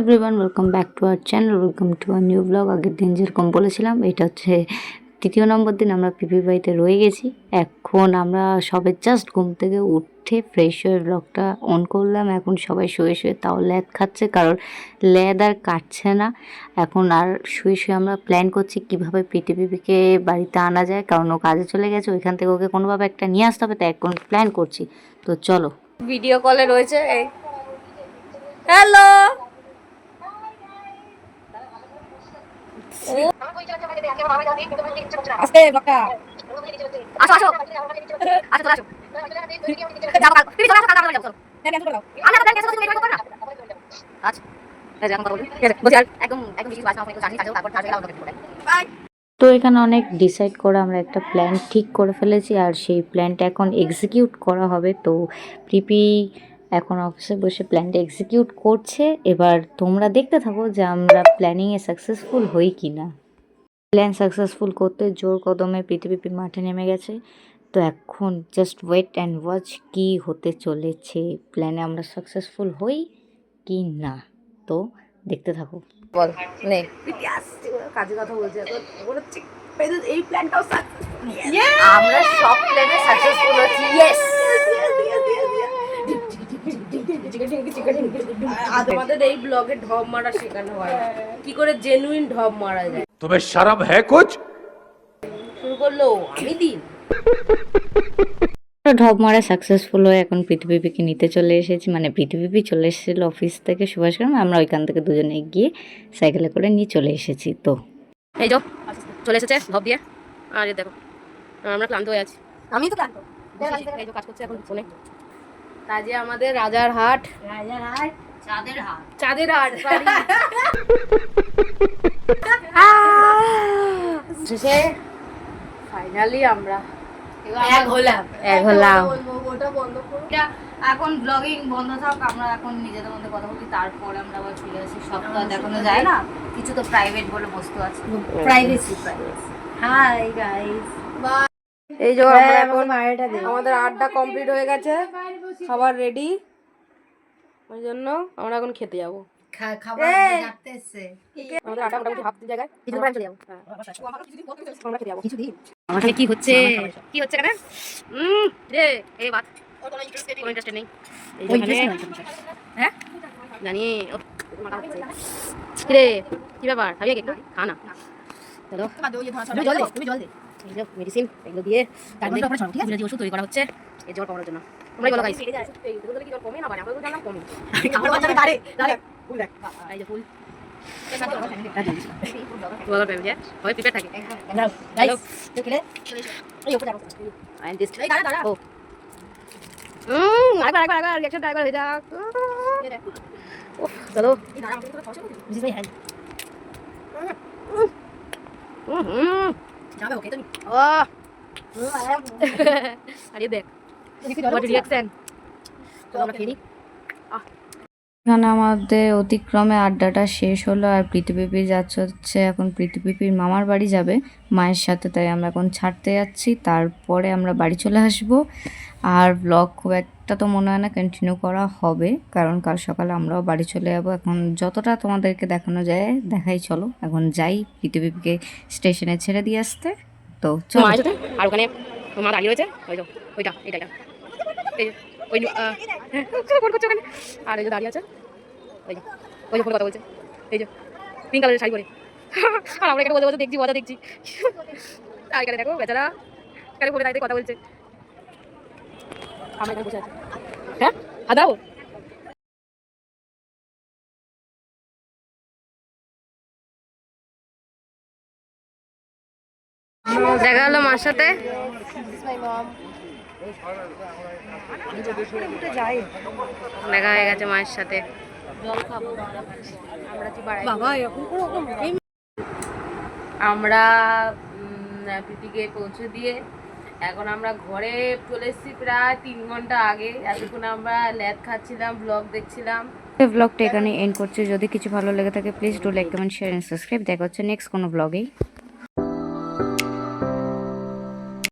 Everyone welcome back to our channel welcome to our new blog আগের দিন যেরকম বলেছিলাম, এটা হচ্ছে তৃতীয় নম্বর দিন আমরা পিপি বাড়িতে রয়ে গেছি। এখন আমরা সবে জাস্ট ঘুম থেকে উঠে ফ্রেশ হয়ে ব্লগটা অন করলাম। এখন সবাই শুয়ে শুয়ে তাও ল্যাদ খাচ্ছে, কারণ ল্যাদ আর কাটছে না। এখন আর শুয়ে শুয়ে আমরা প্ল্যান করছি কীভাবে পিপিকে বাড়িতে আনা যায়, কারণ ও কাজে চলে গেছে, ওইখান থেকে ওকে কোনোভাবে একটা নিয়ে আসতে হবে, তাই এখন প্ল্যান করছি। তো চলো। ভিডিও কলে রয়েছে হ্যালো তো এখানে অনেক ডিসাইড করে আমরা একটা প্ল্যান ঠিক করে ফেলেছি, আর সেই প্ল্যানটা এখন এক্সিকিউট করা হবে। তো প্রিপি এখন অফিসে বসে প্ল্যানটা এক্সিকিউট করছে। এবার তোমরা দেখতে থাকো যে আমরা প্ল্যানিংয়ে সাকসেসফুল হই কি না প্ল্যান সাকসেসফুল করতে জোর কদমে পৃথিবী মাঠে নেমে গেছে। তো এখন জাস্ট ওয়েট অ্যান্ড ওয়াচ কি হতে চলেছে। প্ল্যানে আমরা সাকসেসফুল হই কি না তো দেখতে থাকো। বল নে। কাজে কথা বলছে এই প্ল্যানটাও আমরা সব প্ল্যানে সাকসেসফুল হচ্ছি ইয়েস আমাদের এই ব্লগে ঢপ মারা শেখানো হয়। কি করে জেনুইন ঢপ মারা যায়? তুমি শরম হ্যাঁ কোচ শুরু করল আমি দিন। ঢপ মারা সাকসেসফুল হয়ে এখন পৃথিবীপিকে নিতে চলে এসেছি। মানে পৃথিবীপি চলে এসেছিল অফিস থেকে সুভাষগ্রাম আমরা ওইখান থেকে দুজনে গিয়ে সাইকেলে করে নিয়ে চলে এসেছি। তো এই যো চলে এসেছে ঢপ দিয়ে। আর দেখো আমরা ক্লান্ত হয়ে আছি। আমি তো ক্লান্ত। কাজ করছি এখন ফোনে। কাজে আমাদের রাজার হাট। রাজার হাট চাঁদের হাট। চাঁদের হাট শেষে ফাইনালি আমরা এক হলাম এক হলাম। ওটা বন্ধ করো এখন ব্লগিং বন্ধ থাক আমরা এখন নিজেদের মধ্যে কথা বলি তারপরে আমরা আবার ফিরে আসি। সব তো দেখানো যায় না কিছু তো প্রাইভেট বলে বস্তু আছে। প্রাইভেসি প্রাইভেসি হাই গাইস এই যে হ্যাঁ, আমরা এখন মায়েরটা দে আমাদের আড্ডা কমপ্লিট হয়ে গেছে। খাবার রেডি ওই জন্য আমরা এখন খেতে যাব। হ্যাঁ। আমার কি হচ্ছে? কি হচ্ছে এখানে? রে এই বাত নেই। এই যে এখানে- হ্যাঁ? জানি। কি রে কি ব্যাপার? খাবি একটু চলো। জল দে তুমি জল দে এই মেডিসিন এগুলো দিয়ে কাগজটা উপরে ঠিক আছে? ইংরেজি ওষুধ তৈরি করা হচ্ছে। এই জ্বর কমানোর জন্য। তোমরাই বলো গাইস এগুলো কি জ্বর কমে না বাড়ে? আমরা তো জানলাম কমে। আমার বাচ্চাটা দাঁড়ে দাঁড়ে। ফুল যে খেলে? এই যাক। উফ, চলো। হুম হুম যাবে ওকে তুমি ও আর এই দেখ হোয়াট রিঅ্যাকশন আমরা খেয়ে নিই এখানে আমাদের অতিক্রমে আড্ডাটা শেষ হলো আর পৃথিবীপি যাচ্ছে হচ্ছে এখন পৃথিবীপির মামার বাড়ি যাবে মায়ের সাথে তাই আমরা এখন ছাড়তে যাচ্ছি। তারপরে আমরা বাড়ি চলে আসব। আর ব্লগ খুব একটা তো মনে হয় না কন্টিনিউ করা হবে, কারণ কাল সকালে আমরাও বাড়ি চলে যাব। এখন যতটা তোমাদেরকে দেখানো যায়, দেখাই চলো। এখন যাই পৃথিবীকে স্টেশনে ছেড়ে দিয়ে আসতে। তো চলো। আর ওখানে রয়েছে? ওই তো ওইটা ওই ফোন করছে ওখানে। আর এই যে দাঁড়িয়ে আছে, ওই যে ওই যে ফোনে কথা বলছে। এই যে পিঙ্ক কালারের শাড়ি পরে। আর আমরা বলতে বলতে দেখছি, মজা দেখছি। আর এখানে দেখো বেচারা, এখানে ফোনে দাঁড়িয়ে কথা বলছে। আমরা এখানে বসে আছি। হ্যাঁ? দাও দেখা হলো মার সাথে। দেখা হয়ে গেছে মায়ের সাথে। আমরা প্রীতিকে পৌঁছে দিয়ে এখন আমরা ঘরে চলে এসেছি প্রায় তিন ঘণ্টা আগে। এতক্ষণ আমরা ল্যাদ খাচ্ছিলাম ব্লগ দেখছিলাম। ব্লগটা এখানে এন্ড করছি। যদি কিছু ভালো লেগে থাকে please do like comment share and subscribe দেখা হচ্ছে নেক্সট কোনো ব্লগেই